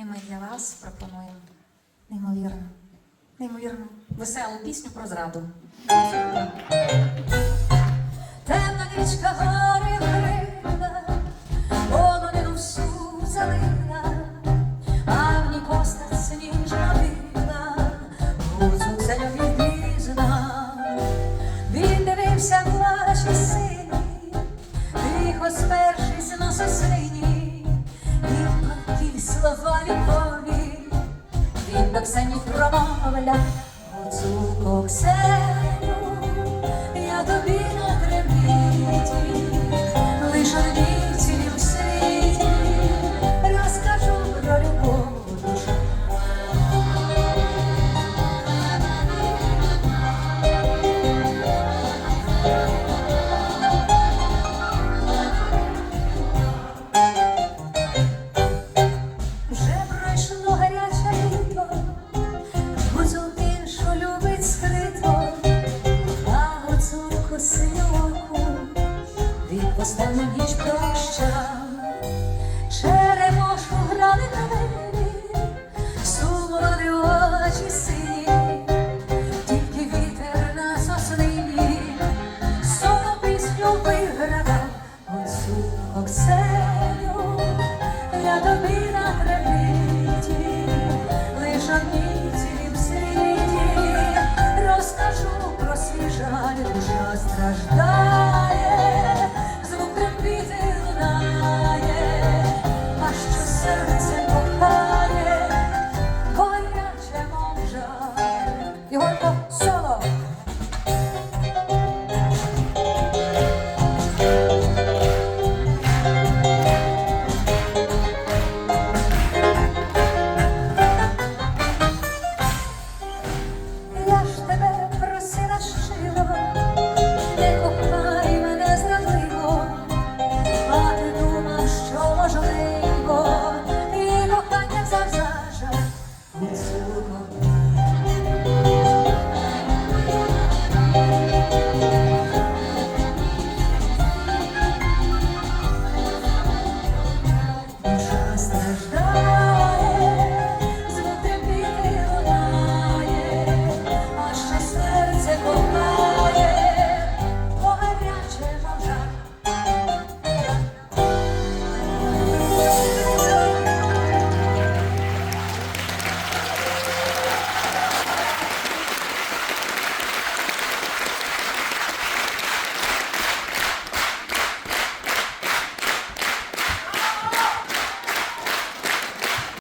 І ми для вас пропонуємо неймовірну, неймовірну веселу пісню про зраду. Темна нічка гори врила, полонину всю залила, а в ній постать сніжна біла, царьові пізна. Він дивився ваші сині, тихо спершись на палкі слова любові, він так Ксені промовляв, остання ніч проща, черемошу грани на небі, сумували очі сині, тільки вітер на соснині, сону пісню виграла, онцю Оксеню, я тобі на трепеті, лиш одній цілім світі, розкажу про свій жаль, душа страждає.